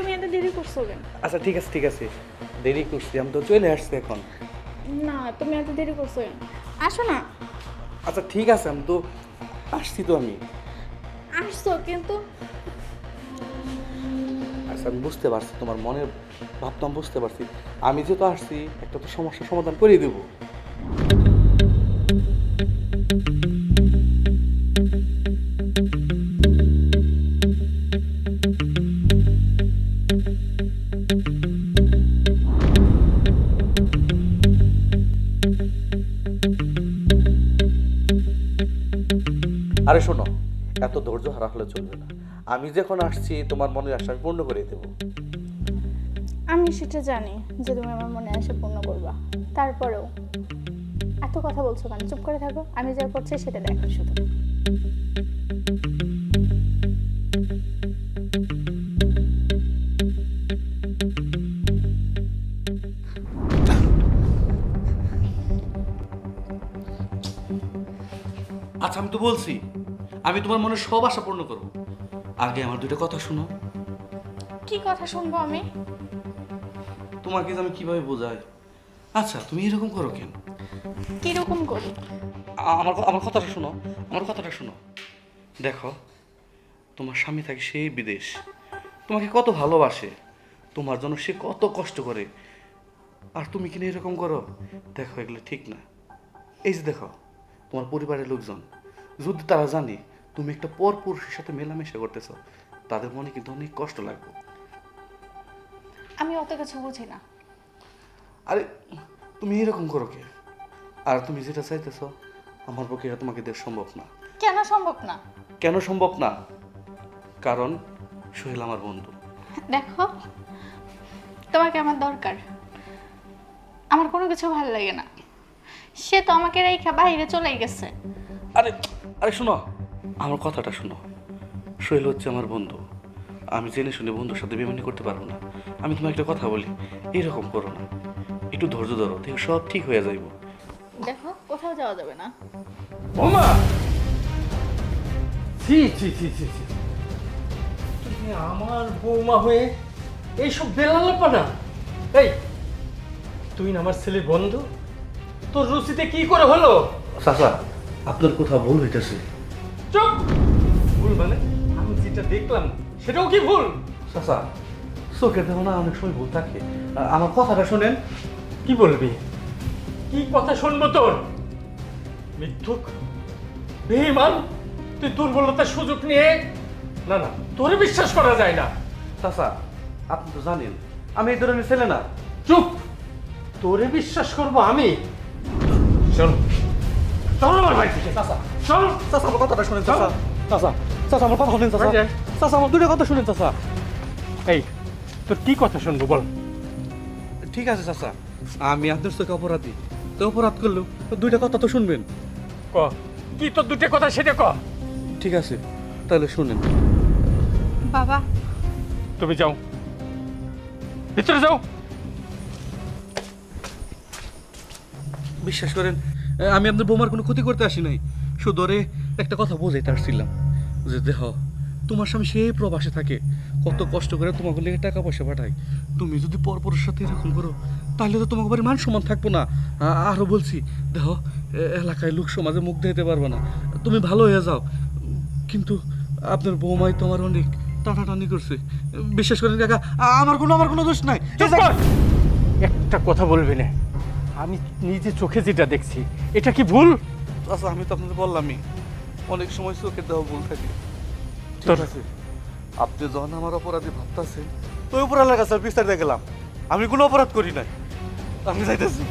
তুমি এত দেরি করছ কেন? আচ্ছা ঠিক আছে ঠিক আছে। দেরি করছি আমি তো চলে আসছি এখন। না তুমি এত দেরি করছ কেন? আসো না। আচ্ছা ঠিক আছে আমি তো আসছি তো আমি। আসছো কিন্তু আচ্ছা আমি বুঝতে পারছি তোমার মনের ভাবটা আমি বুঝতে পারছি। আমি যেহেতু আসছি একটা তো সমস্যার সমাধান করে দেবো। আরে শোনো এত ধৈর্য হারা হলে চলবে না। আমি যখন আসছি তোমার মনের আশা আমি পূর্ণ করে দেবো। আমি সেটা জানি যে তুমি আমার মনে এসে পূর্ণ করবা। তারপরেও এত কথা বলছো কেন? চুপ করে থাকো আমি যা করছি সেটা দেখো শুধু। আচ্ছা আমি তো বলছি আমি তোমার মনে সব আশা পূর্ণ করব। আগে আমার দুটো কথা শোনো। কি কথা শুনব আমি? তোমাকে আমি কীভাবে বোঝাই আচ্ছা তুমি এরকম করো কেন? কীরকম করি আমার আমার কথাটা শোনো আমার কথাটা শোনো। দেখো তোমার স্বামী থাকে সেই বিদেশ। তোমাকে কত ভালোবাসে তোমার জন্য সে কত কষ্ট করে। আর তুমি কিনা এরকম করো? দেখো এগুলো ঠিক না। এই যে দেখো তোমার পরিবারের লোকজন যদি তারা জানে তুমি একটা পর পুরুষের সাথে মেলামেশা করতেছ তাদের মনে কিন্তু অনেক কষ্ট লাগবে। আমি অত কিছু বুঝি না। আরে তুমি এরকম করো কে? আর তুমি যেটা চাইতেছো আমার পক্ষে এটা তোমাকে দেওয়া সম্ভব না। কেন সম্ভব না? কেন সম্ভব না? কারণ সোহেল আমার বন্ধু। দেখো তোমাকে আমার দরকার। আমার কোনো কিছু ভালো লাগে না। সে তো আমাকে রেখে বাইরে চলে গেছে। আরে আরে শোনো আমার কথাটা শোনো। শৈল হচ্ছে আমার বন্ধু। আমি জেনে শুনে বন্ধুর সাথে বেমানি করতে পারব না। আমি তোমার একটা কথা বলি এরকম করো না। একটু ধৈর্য ধরো দেখো সব ঠিক হয়ে যাইব। দেখো কোথাও যাওয়া যাবে না। বৌমা ছি ছি ছি ছি ছি। তুমি আমার বৌমা হয়ে এইসব বেলালাপানা এই তুই না আমার ছেলের বন্ধু? তোর রুচিতে কি করে হলো? চাচা আপনার কোথাও ভুল হইতেছে। চুপ। ভুল মানে? আমি যেটা দেখলাম সেটাও কি ভুল? চাচা চোখে দেখো না অনেক সময় ভুল থাকে। আমার কথাটা শোনেন। কি বলবি? কি কথা শুনব তোর? মিথ্যুক? বেঈমান? তুই দুর্বলতার সুযোগ নিয়ে? না না তোরে বিশ্বাস করা যায় না। চাচা আপনি তো জানেন আমি এই ধরনের ছেলে না। চুপ। তোরে বিশ্বাস করব আমি। চল। চল আমার বাড়ি থেকে চাচা চল। চাচা আমার কথাটা শুনেন চাচা। চাচা চাচা আমার কথা শুনেন চাচা। হয়ে চাচা আমার দুটো কথা শুনেন চাচা। এই তোর কি কথা শুনব বল। ঠিক আছে চাচা। আমি আপনার চোখে অপরাধী। তো অপরাধ করলেও তো দুইটা কথা তো শুনবেন। ক কি তোর দুটো কথা সেটা ক। ঠিক আছে তাহলে শুনেন। বাবা। তুমি যাও। ভিতরে যাও। বিশ্বাস করেন আমি আপনার বোমার কোনো ক্ষতি করতে আসি নাই। ওরে একটা কথা বোঝাইতে আসছিলাম যে, দেহ, তোমার স্বামী সে প্রবাসে থাকে, কত কষ্ট করে তোমাকে লেগে টাকা পয়সা পাঠায়। তুমি যদি পরপরের সাথে এরকম করো, তাহলে তো তোমাকে বাড়ি মান সম্মান থাকব না। আরও বলছি, দেহ এলাকায় লোক সমাজে মুখ দিতে পারবে না। তুমি ভালো হয়ে যাও। কিন্তু আপনার বৌমাই তো আমার অনেক টানাটানি করছে। বিশ্বাস করেন কাকা আমার কোনো আমার কোনো দোষ নাই। একটা কথা বলবি না। আমি নিজে চোখে যেটা দেখছি এটা কি ভুল? আচ্ছা আমি তো আপনাকে বললামই। অনেক সময় চোখের দেওয়া ভুল থাকে। ঠিক আছে? আপনি যখন আমার অপরাধী ভাবতেছেন তো উপরালার কাছে বিস্তারিত গেলাম। আমি কোনো অপরাধ করি নাই। আমি যাইতেছি।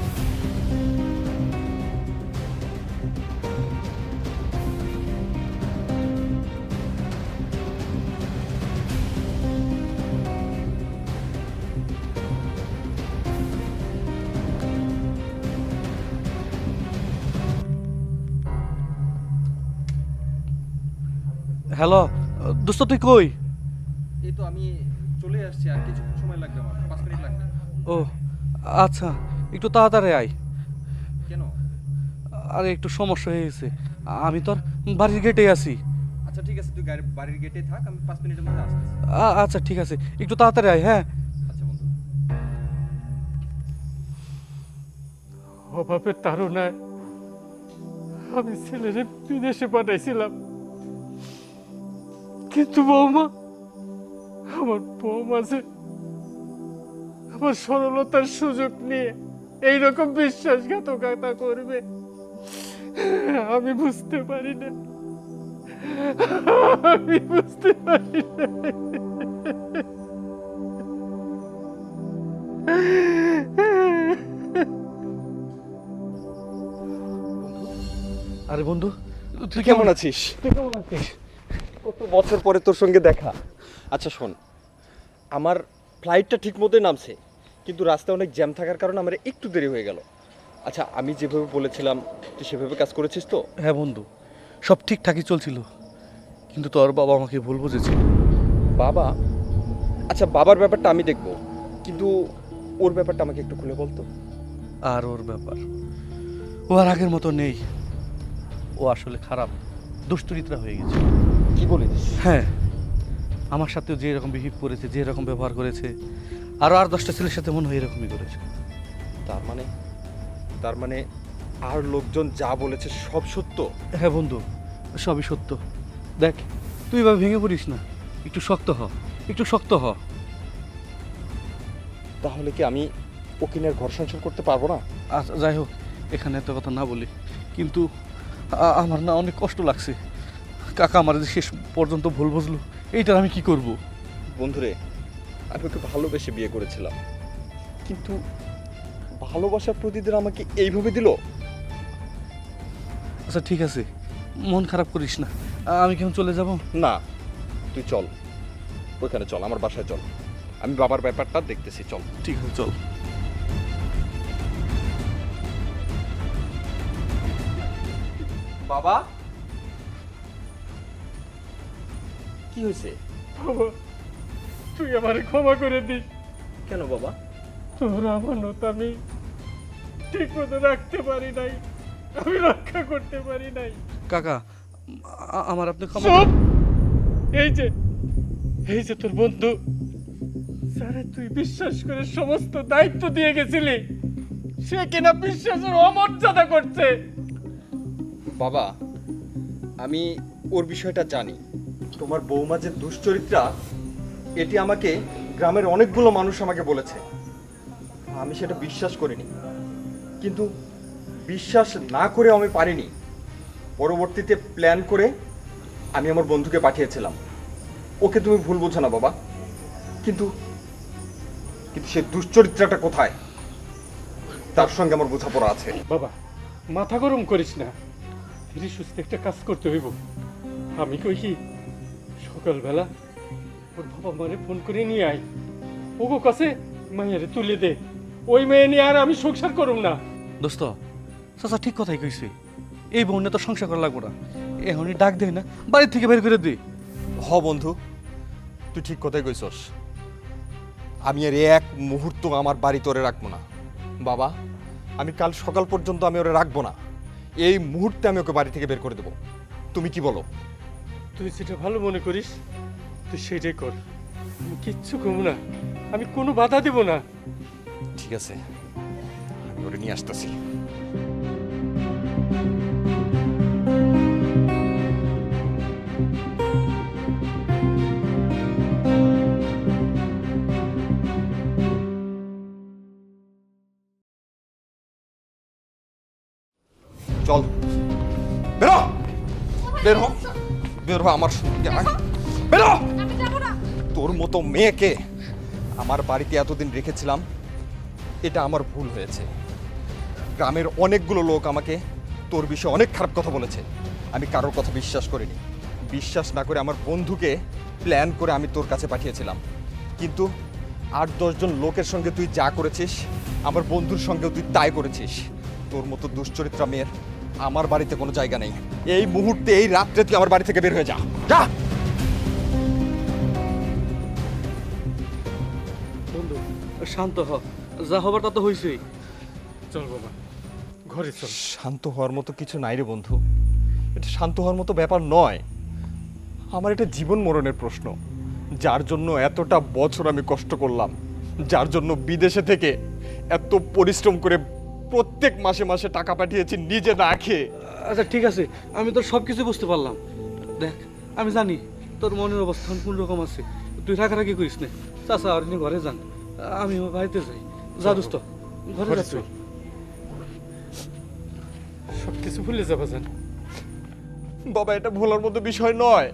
হ্যালো দোস্ত তুই কই? এই তো আমি চলে আসছি আর কিছু সময় লাগবে আমার পাঁচ মিনিট লাগবে। ও আচ্ছা একটু তাড়াতাড়ি আয়। কেন? আরে একটু সমস্যা হয়ে গেছে। আমি তোর বাড়ির গেটে আছি। আচ্ছা ঠিক আছে তুই বাড়ির গেটে থাক আমি পাঁচ মিনিটের মধ্যে আসতেছি আ- আচ্ছা ঠিক আছে একটু তাড়াতাড়ি আয় হ্যাঁ। আচ্ছা বন্ধু। অভাবের তাড়নায় আমি ছেলেরে বিদেশে পাঠাইছিলাম। কিন্তু বৌমা আমার বৌমা যে আমার সরলতার সুযোগ নিয়ে এইরকম বিশ্বাসঘাতকতা করবে আমি বুঝতে পারি না। আমি বুঝতে পারি না। আরে বন্ধু তুই কেমন আছিস? তুই কেমন আছিস? বছর পরে তোর সঙ্গে দেখা। আচ্ছা শোন। আমার ফ্লাইটটা ঠিক মতোই নামছে কিন্তু রাস্তায় অনেক জ্যাম থাকার কারণে আমার একটু দেরি হয়ে গেল। আচ্ছা আমি যেভাবে বলেছিলাম তুই সেভাবে কাজ করেছিস তো? হ্যাঁ বন্ধু। সব ঠিকঠাকই চলছিল কিন্তু তোর বাবা আমাকে ভুল বুঝেছে। বাবা? আচ্ছা বাবার ব্যাপারটা আমি দেখব কিন্তু ওর ব্যাপারটা আমাকে একটু খুলে বলতো। আর ওর ব্যাপার ও আর আগের মতো নেই। ও আসলে খারাপ দুষ্টরিত্রা হয়ে গেছে। হ্যাঁ আমার সাথেও যে এরকম বিহেভ করেছে যে এরকম ব্যবহার করেছে আরও আর দশটা ছেলের সাথে মনে হয় এরকমই করেছে। তার মানে তার মানে আর লোকজন যা বলেছে সব সত্য? হ্যাঁ বন্ধু সবই সত্য। দেখ তুই এভাবে ভেঙে পড়িস না। একটু শক্ত হ একটু শক্ত হ। তাহলে কি আমি ওকে নিয়ে আর ঘর সংসার করতে পারব না? আচ্ছা যাই হোক এখানে এত কথা না বলি। কিন্তু আ- আমার না অনেক কষ্ট লাগছে। কাকা আমার যে শেষ পর্যন্ত ভুল বুঝলো এইটার আমি কি করব? বন্ধুরে আমি ওকে ভালোবেসে বিয়ে করেছিলাম। কিন্তু ভালোবাসার প্রতিদিন আমাকে এইভাবে দিল? আচ্ছা ঠিক আছে। মন খারাপ করিস না। আমি কেমন চলে যাব? না তুই চল। ওইখানে চল আমার বাসায় চল। আমি বাবার ব্যাপারটা দেখতেছি চল। ঠিক আছে চল। বাবা? কি হয়েছে? বাবা তুই আমার ক্ষমা করে দিস কেন বাবা? তোর আমানত আমি ঠিক মতো রাখতে পারি নাই আমি রক্ষা করতে পারি নাই। কাকা আ- আমার আপনি ক্ষমা সব এই যে এই যে তোর বন্ধু স্যারে তুই বিশ্বাস করে সমস্ত দায়িত্ব দিয়ে গেছিলি সে কিনা বিশ্বাসের অমর্যাদা করছে। বাবা আমি ওর বিষয়টা জানি। তোমার বৌমা যে দুশ্চরিত্রা, এটি আমাকে গ্রামের অনেকগুলো মানুষ আমাকে বলেছে। আমি সেটা বিশ্বাস করিনি। কিন্তু বিশ্বাস না করে আমি পারিনি। পরবর্তীতে প্ল্যান করে আমি আমার বন্ধুকে পাঠিয়েছিলাম। ওকে তুমি ভুল বোঝো না বাবা। কিন্তু কিন্তু সে দুশ্চরিত্রাটা কোথায়? তার সঙ্গে আমার বোঝাপড়া আছে। বাবা, মাথা গরম করিস না। ধীরে সুস্থ একটা কাজ করতে হইব। আমি কই কি সকালবেলা ওর বাবা মারে ফোন করে নিয়ে আয়। ওগো কাছে মাইয়ারে তুলে দে। ওই মেয়ে নিয়ে আর আমি সংসার করুম না। দোস্ত চাচা ঠিক কথাই কইছে। এই বোনে তো সংসার করা লাগবো না। এখনই ডাক দে না বাড়ি থেকে বের করে দে। হ বন্ধু তুই ঠিক কথাই কইছস। আমি আর এক মুহূর্ত আমার বাড়ি তোরে রাখব না। বাবা আমি কাল সকাল পর্যন্ত আমি ওরে রাখব না। এই মুহূর্তে আমি ওকে বাড়ি থেকে বের করে দেবো। তুমি কি বলো? তুই যেটা ভালো মনে করিস, তুই সেটাই কর। আমি কিচ্ছু কমু না। আমি কোনো বাধা দেব না। ঠিক আছে। আমি ওরে নিয়ে আসতেছি। চল। বেরো! বের! বের আমার সঙ্গে তোর মতো মেয়েকে আমার বাড়িতে এতদিন রেখেছিলাম, এটা আমার ভুল হয়েছে। গ্রামের অনেকগুলো লোক আমাকে তোর বিষয়ে অনেক খারাপ কথা বলেছে। আমি কারোর কথা বিশ্বাস করিনি। বিশ্বাস না করে আমার বন্ধুকে প্ল্যান করে আমি তোর কাছে পাঠিয়েছিলাম। কিন্তু আট দশজন লোকের সঙ্গে তুই যা করেছিস, আমার বন্ধুর সঙ্গেও তুই তাই করেছিস। তোর মতো দুশ্চরিত্রা মেয়ের আমার বাড়িতে কোনো জায়গা নেই। এই মুহূর্তে এই রাত্রে তুই আমার বাড়ি থেকে বের হয়ে যা। যা! বন্ধু শান্ত হ। যা হবার তা তো হয়েছেই চল বাবা ঘরে চল। শান্ত হওয়ার মতো কিছু নাই রে বন্ধু। এটা শান্ত হওয়ার মতো ব্যাপার নয়। আমার এটা জীবন মরণের প্রশ্ন। যার জন্য এতটা বছর আমি কষ্ট করলাম যার জন্য বিদেশে থেকে এত পরিশ্রম করে প্রত্যেক মাসে মাসে টাকা পাঠিয়েছি নিজে না খেয়ে। আচ্ছা ঠিক আছে। আমি তোর সব কিছু বুঝতে পারলাম। দেখ আমি জানি তোর মনের অবস্থান কোন রকম আছে। তুই রাখারাখি করিস না। চাচা আর ঘরে যান। আমি আমার বাড়িতে যাই। যা দোস্ত ঘরে যাচ্ছি। সব কিছু ভুলে যাব জান। বাবা এটা ভোলার মতো বিষয় নয়।